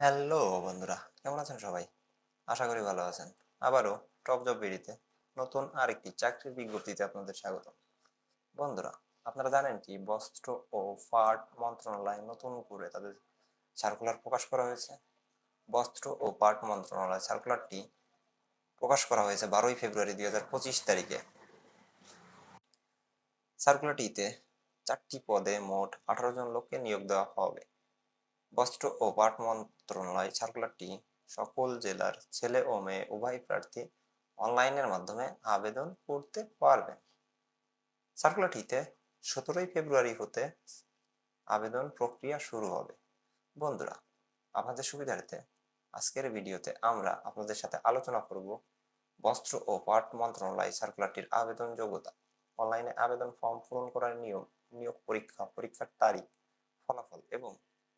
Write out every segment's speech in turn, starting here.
Hello বন্ধুরা, কেমন আছেন সবাই? আশা করি ভালো আছেন। আবারও টপ জব বেরিতে নতুন আরেকটি চাকরির বিজ্ঞপ্তিতে আপনাদের স্বাগত বন্ধুরা, আপনারা জানেন কি, বস্ত্র ও পাট মন্ত্রণালয় নতুন করে তাদের সার্কুলার প্রকাশ করা হয়েছে। বস্ত্র ও পাট মন্ত্রণালয় সার্কুলারটি প্রকাশ করা হয়েছে বারোই ফেব্রুয়ারি দুই হাজার পঁচিশ তারিখে। সার্কুলারটিতে চারটি পদে মোট আঠারো জন লোককে নিয়োগ দেওয়া হবে। বস্ত্র ও পাট মন্ত্রণালয় সার্কুলারটি সকল জেলার ছেলে ও মেয়ে উভয় প্রার্থী অনলাইনের মাধ্যমে আবেদন করতে পারবেন। সার্কুলারটিতে সতেরোই ফেব্রুয়ারি হতে আবেদন প্রক্রিয়া শুরু হবে। বন্ধুরা, আপনাদের সুবিধার্থে আজকের ভিডিওতে আমরা আপনাদের সাথে আলোচনা করব বস্ত্র ও পাট মন্ত্রণালয় সার্কুলারটির আবেদন যোগ্যতা। অনলাইনে আবেদন ফর্ম পূরণ করার নিয়ম, নিয়োগ পরীক্ষা, পরীক্ষার তারিখ, ফলাফল এবং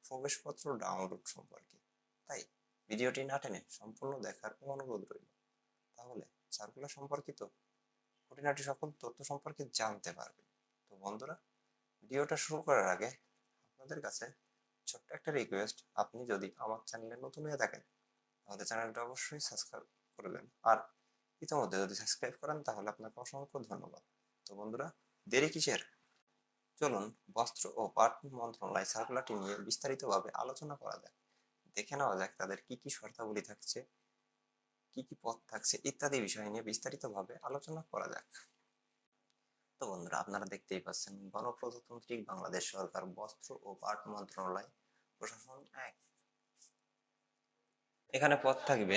প্রবেশপত্র ডাউনলোড সম্পর্কে। তাই ভিডিওটি না টেনে সম্পূর্ণ দেখার অনুরোধ রইল। তাহলে সার্কুলার সম্পর্কিত খুঁটিনাটি সকল তথ্য সম্পর্কে জানতে পারবেন তো বন্ধুরা, ভিডিওটা শুরু করার আগে আপনাদের কাছে ছোট্ট একটা রিকোয়েস্ট আপনি যদি আমার চ্যানেলে নতুন হয়ে থাকেন তাহলে চ্যানেলটা অবশ্যই সাবস্ক্রাইব করবেন আর ইতিমধ্যে যদি সাবস্ক্রাইব করেন, তাহলে আপনাকে অসংখ্য ধন্যবাদ। তো বন্ধুরা, দেরি কিসের? চলুন বস্ত্র ও পাট মন্ত্রণালয় সার্কুলারটি নিয়ে বিস্তারিতভাবে আলোচনা করা যাক। দেখে নেওয়া যাক তাদের কি কি শর্তাবলী থাকছে, কি কি পদ থাকছে ইত্যাদি বিষয় নিয়ে বিস্তারিতভাবে আলোচনা করা যাক। তো বন্ধুরা, আপনারা দেখতেই পাচ্ছেন গণপ্রজাতান্ত্রিক বাংলাদেশ সরকার বস্ত্র ও পাট মন্ত্রণালয় প্রশাসন এক। এখানে পদ থাকবে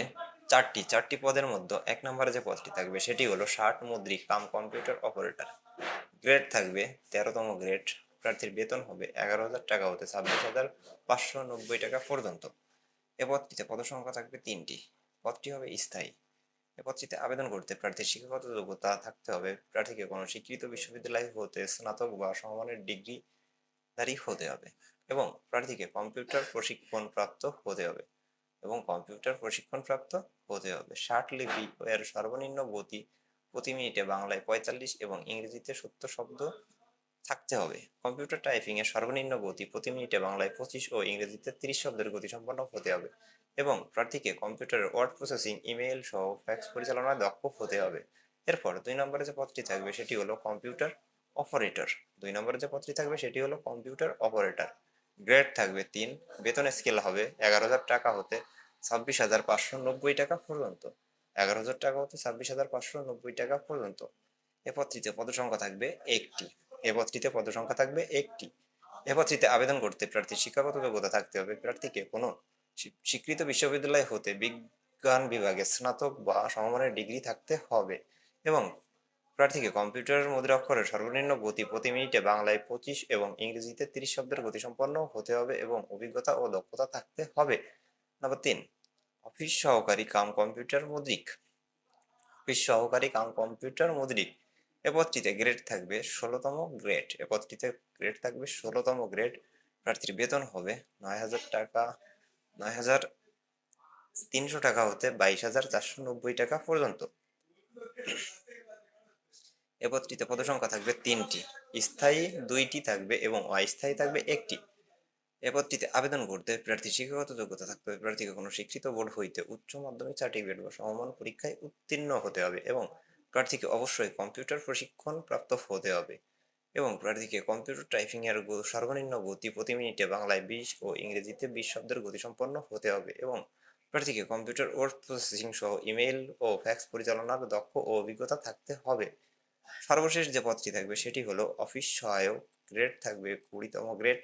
চারটি চারটি পদের মধ্যে এক নম্বরে যে পদটি থাকবে সেটি হলো ষাট মুদ্রিক কাম কম্পিউটার অপারেটর। গ্রেড থাকবে তেরোতম গ্রেড প্রার্থীর বেতন হবে এগারো হাজার টাকা হতে ছাব্বিশ হাজার পাঁচশো নব্বই টাকা পর্যন্ত। এ পদটিতে পদসংখ্যা থাকবে তিনটি। পদটি হবে স্থায়ী। এ পদটিতে আবেদন করতে প্রার্থীর শিক্ষাগত যোগ্যতা থাকতে হবে। প্রার্থীকে কোনো স্বীকৃত বিশ্ববিদ্যালয় হতে স্নাতক বা সমমানের ডিগ্রিধারী হতে হবে এবং প্রার্থীকে কম্পিউটার প্রশিক্ষণ প্রাপ্ত হতে হবে এবং কম্পিউটার প্রশিক্ষণ প্রাপ্ত হতে হবে। ষাট লিপি এর সর্বনিম্ন গতি প্রতি মিনিটে বাংলায় পঁয়তাল্লিশ এবং ইংরেজিতে সত্তর শব্দ থাকতে হবে। কম্পিউটার টাইপিং এর সর্বনিম্ন গতি প্রতি মিনিটে বাংলায় পঁচিশ ও ইংরেজিতে তিরিশ শব্দের গতি সম্পন্ন হতে হবে এবং প্রার্থীকে কম্পিউটারের ওয়ার্ড প্রসেসিং, ইমেইল সহ ফ্যাক্স পরিচালনায় দক্ষ হতে হবে। এরপর দুই নম্বরে যে পদটি থাকবে সেটি হলো কম্পিউটার অপারেটর। দুই নম্বরে যে পদটি থাকবে সেটি হলো কম্পিউটার অপারেটর। গ্রেড থাকবে তিন বেতন স্কেল হবে এগারো হাজার টাকা হতে ছাব্বিশ হাজার পাঁচশো নব্বই টাকা পর্যন্ত। এগারো হাজার টাকা হতে ছাব্বিশ হাজার পাঁচশো নব্বই টাকা পর্যন্ত। এ পদটিতে পদসংখ্যা থাকবে একটি। এ পদটিতে পদসংখ্যা থাকবে একটি। এ পদটিতে আবেদন করতে প্রার্থীর শিক্ষাগত যোগ্যতা থাকতে হবে। প্রার্থীকে কোনো স্বীকৃত বিশ্ববিদ্যালয় হতে বিজ্ঞান বিভাগে স্নাতক বা সমমানের ডিগ্রি থাকতে হবে এবং প্রার্থীকে কম্পিউটারের মুদ্রা অক্ষরের সর্বনিম্ন গতি প্রতি মিনিটে বাংলায় পঁচিশ এবং ইংরেজিতে তিরিশ শব্দের গতিসম্পন্ন হতে হবে এবং অভিজ্ঞতা ও দক্ষতা থাকতে হবে। নাম্বার তিন অফিস সহকারী কাম কম্পিউটার মুদ্রিক। অফিস সহকারী কাম কম্পিউটার মুদ্রিক। এ পদটিতে গ্রেড থাকবে ষোলোতম গ্রেড এ পদটিতে গ্রেড থাকবে ষোলোতম গ্রেড প্রার্থীর বেতন হবে নয় হাজার টাকা নয় হাজার তিনশো টাকা হতে বাইশ হাজার চারশো নব্বই টাকা পর্যন্ত। এ পদটিতে পদসংখ্যা থাকবে তিনটি। স্থায়ী দুইটি থাকবে এবং অস্থায়ী থাকবে একটি। এ পদটিতে আবেদন করতে প্রার্থী শিক্ষাগত যোগ্যতা থাকতে হবে। প্রার্থীকে কোনো স্বীকৃত বোর্ড হইতে উচ্চ মাধ্যমিক সার্টিফিকেট বা সমমান পরীক্ষায় উত্তীর্ণ হতে হবে এবং প্রার্থীকে অবশ্যই কম্পিউটার প্রশিক্ষণ প্রাপ্ত হতে হবে এবং প্রার্থীকে কম্পিউটার টাইপিং এর সর্বনিম্ন গতি প্রতি মিনিটে বাংলায় বিশ ও ইংরেজিতে বিশ শব্দের গতিসম্পন্ন হতে হবে এবং প্রার্থীকে কম্পিউটার ওয়ার্ড প্রসেসিং সহ ইমেইল ও ফ্যাক্স পরিচালনার দক্ষ ও অভিজ্ঞতা থাকতে হবে। সর্বশেষ যে পদটি থাকবে সেটি হলো অফিস সহায়ক গ্রেড থাকবে কুড়িতম গ্রেড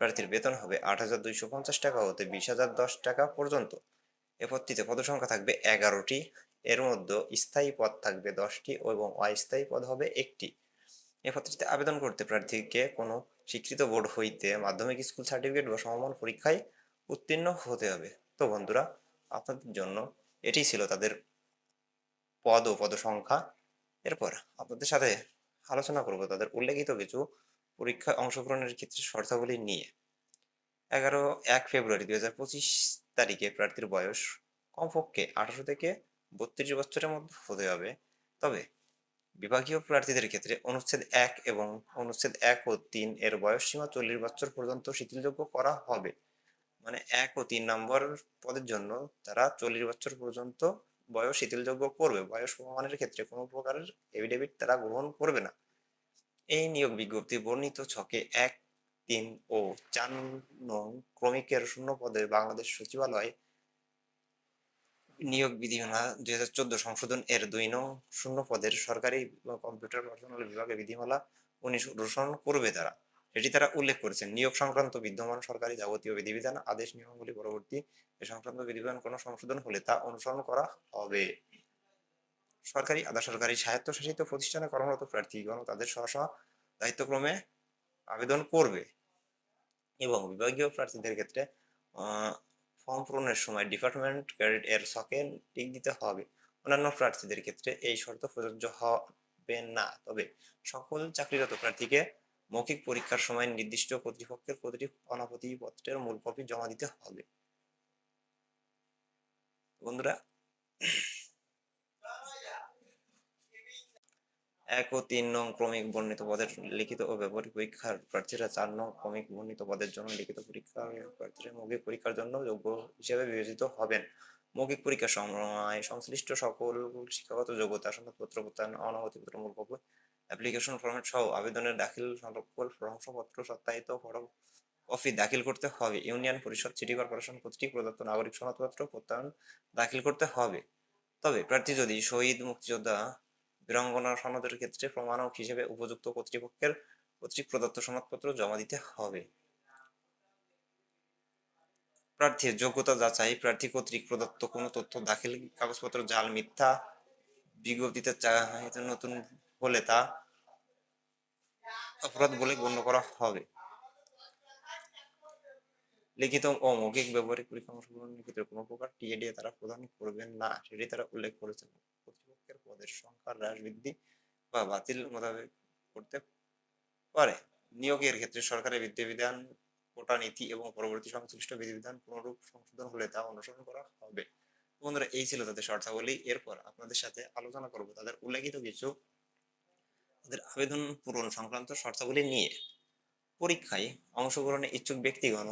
প্রার্থীর বেতন হবে আট হাজার দুইশো পঞ্চাশ টাকা হতে বিশ হাজার দশ টাকা পর্যন্ত। এ পদসংখ্যা থাকবে এগারোটি। এর মধ্যে স্থায়ী পদ থাকবে দশটি এবং অস্থায়ী পদ হবে একটি। এ আবেদন করতে প্রার্থীকে কোনো স্বীকৃত বোর্ড হইতে মাধ্যমিক স্কুল সার্টিফিকেট বা সমমান পরীক্ষায় উত্তীর্ণ হতে হবে। তো বন্ধুরা, আপনাদের জন্য এটি ছিল তাদের পদ ও পদসংখ্যা। এরপর আপনাদের সাথে আলোচনা করব তাদের উল্লেখিত কিছু পরীক্ষায় অংশগ্রহণের ক্ষেত্রে শর্তাবলী নিয়ে। এগারো, এক ফেব্রুয়ারি দুই হাজার পঁচিশ তারিখে প্রার্থীর বয়স কমপক্ষে আঠারো থেকে বত্রিশ বছরের মধ্যে হতে হবে। তবে বিভাগীয় প্রার্থীদের ক্ষেত্রে অনুচ্ছেদ এক এবং অনুচ্ছেদ এক ও তিন এর বয়স সীমা চল্লিশ বছর পর্যন্ত শিথিলযোগ্য করা হবে। মানে এক ও তিন নম্বর পদের জন্য তারা চল্লিশ বছর পর্যন্ত বয়স শিথিলযোগ্য করবে। বয়স প্রমাণের ক্ষেত্রে কোনো প্রকারের এফিডেভিট তারা গ্রহণ করবে না। এই নিয়োগ বিজ্ঞপ্তি বর্ণিত ছকে এক, তিন ও চার নং ক্রমিকের শূন্য পদে বাংলাদেশ সচিবালয় নিয়োগ বিধিমালা দুই হাজার চোদ্দ সংশোধন এর দুই নং শূন্য পদের সরকারি কম্পিউটার পার্সোনাল বিভাগে বিধিমালা অনুসরণ করবে তারা। এটি তারা উল্লেখ করেছেন, নিয়োগ সংক্রান্ত বিদ্যমান সরকারি যাবতীয় বিধিবিধান, আদেশ, নিয়মাবলী পরবর্তী এ সংক্রান্ত বিধিবিধান কোনো সংশোধন হলে তা অনুসরণ করা হবে। সরকারি আধা সরকারি স্বায়ত্তশাসিত প্রতিষ্ঠানে কর্মরত প্রার্থীগণ তাদের স্ব স্ব দায়িত্বক্রমে আবেদন করবে এবং বিভাগীয় প্রার্থীদের ক্ষেত্রে ফর্ম পূরণের সময় ডিপার্টমেন্ট ক্রেডিট এর ছকে টিক দিতে হবে। অন্যান্য প্রার্থীদের ক্ষেত্রে এই শর্ত প্রযোজ্য হবে না। তবে সকল চাকরিরত প্রার্থীকে মৌখিক পরীক্ষার সময় নির্দিষ্ট কর্তৃপক্ষের প্রতিটি অনাপত্তি পত্রের মূল কপি জমা দিতে হবে। বন্ধুরা এক ও তিন নং ক্রমিক বর্ণিত পদের লিখিত ও ব্যবহারিক পরীক্ষার প্রার্থীরা চার নং ক্রমিক বর্ণিত পদের জন্য লিখিত পরীক্ষার প্রার্থীরা মৌখিক পরীক্ষার জন্য যোগ্য হিসেবে বিবেচিত হবেন। মৌখিক পরীক্ষা সময় সংশ্লিষ্ট সকল শিক্ষাগত যোগ্যতা, সংবাদপত্র, প্রত্যায়ন অনাগতিপত্র মূল অ্যাপ্লিকেশন ফরম্যাট সহ আবেদনের দাখিল সংরক্ষণ, প্রশংসাপত্র, সত্যায়িত কপি দাখিল করতে হবে। ইউনিয়ন পরিষদ, সিটি কর্পোরেশন কর্তৃক প্রদত্ত নাগরিক সনদপত্র প্রত্যয়ন দাখিল করতে হবে। তবে প্রার্থী যদি শহীদ, মুক্তিযোদ্ধা বীরাঙ্গনা সনদের ক্ষেত্রে প্রমাণক হিসেবে উপযুক্ত কর্তৃপক্ষের কর্তৃক প্রদত্ত সনদপত্র জমা দিতে হবে। প্রার্থীর যোগ্যতা যাচাই, প্রার্থী কর্তৃক প্রদত্ত কোনো তথ্য, দাখিল কাগজপত্র, জাল, মিথ্যা বিজ্ঞপ্তিতে নতুন হলে তা অপরাধ বলে গণ্য করা হবে। লিখিত ও মৌখিক ব্যবহারিক পরীক্ষা অংশগ্রহণের ক্ষেত্রে কোনো প্রকার টিএডিএ তারা প্রদান করবেন না, সেটি তারা উল্লেখ করেছেন। কর্তৃপক্ষের পদের সংখ্যা হ্রাস বৃদ্ধি বা বাতিল মোতাবেক করতে পারে। নিয়োগের ক্ষেত্রে সরকারের বিধিবিধান কোটা নীতি এবং পরবর্তী সংশ্লিষ্ট বিধিবিধান কোনরূপ সংশোধন হলে তা অনুসরণ করা হবে। বন্ধুরা, এই ছিল তাদের শর্তাবলী। এরপর আপনাদের সাথে আলোচনা করব তাদের উল্লেখিত কিছু তাদের আবেদন পূরণ সংক্রান্ত শর্তাবলী নিয়ে। পরীক্ষায় অংশগ্রহণে ইচ্ছুক ব্যক্তিগণ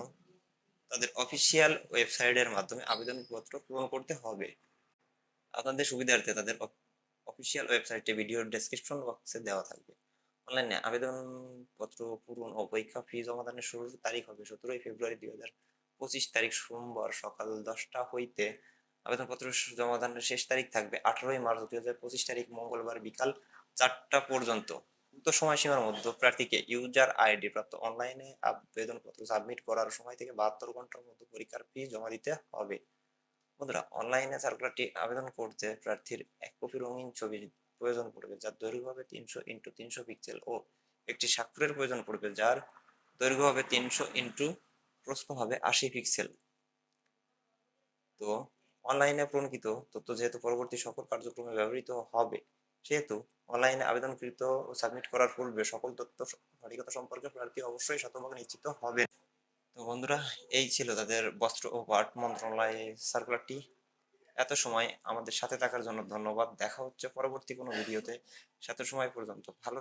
তাদের অফিসিয়াল ওয়েবসাইটের মাধ্যমে আবেদনপত্র পূরণ করতে হবে। আপনাদের সুবিধার্থে তাদের অফিসিয়াল ওয়েবসাইটে ভিডিওর ডেসক্রিপশন বক্সে দেওয়া থাকবে। অনলাইনে আবেদনপত্র, পূরণ ও পরীক্ষা ফি জমাদানের শুরুর তারিখ হবে সতেরোই ফেব্রুয়ারি দুই হাজার পঁচিশ তারিখ সোমবার সকাল দশটা হইতে আবেদনপত্র জমাদানের শেষ তারিখ থাকবে আঠারোই মার্চ দুই হাজার পঁচিশ তারিখ মঙ্গলবার বিকাল চারটা পর্যন্ত। উক্ত সময়সীমার মধ্যে প্রার্থীকে ইউজার আইডি প্রাপ্ত অনলাইনে আবেদনপত্র সাবমিট করার সময় থেকে বাহাত্তর ঘণ্টার মধ্যে পরীক্ষার ফি জমা দিতে হবে। বন্ধুরা অনলাইনে সার্কুলারটি আবেদন করতে প্রার্থীর এক কপি রঙিন ছবি প্রয়োজন পড়বে, যার দৈর্ঘ্য হবে তিনশো ইন্টু তিনশো পিক্সেল ও একটি স্বাক্ষরের প্রয়োজন পড়বে, যার দৈর্ঘ্য হবে তিনশো ইন্টু প্রস্থ হবে আশি পিক্সেল তো অনলাইনে প্রণকৃত তথ্য যেহেতু পরবর্তী সকল কার্যক্রমে ব্যবহৃত হবে, সেহেতু অনলাইনে আবেদনকৃত ও সাবমিট করার পূর্বে সকল তথ্য সঠিকতা সম্পর্কে প্রার্থী অবশ্যই শতভাগ নিশ্চিত হবেন। তো বন্ধুরা, এই ছিল তাদের বস্ত্র ও পাট মন্ত্রণালয় সার্কুলারটি এত সময় আমাদের সাথে থাকার জন্য ধন্যবাদ। দেখা হচ্ছে পরবর্তী কোনো ভিডিওতে। সাথে সময় পর্যন্ত ভালো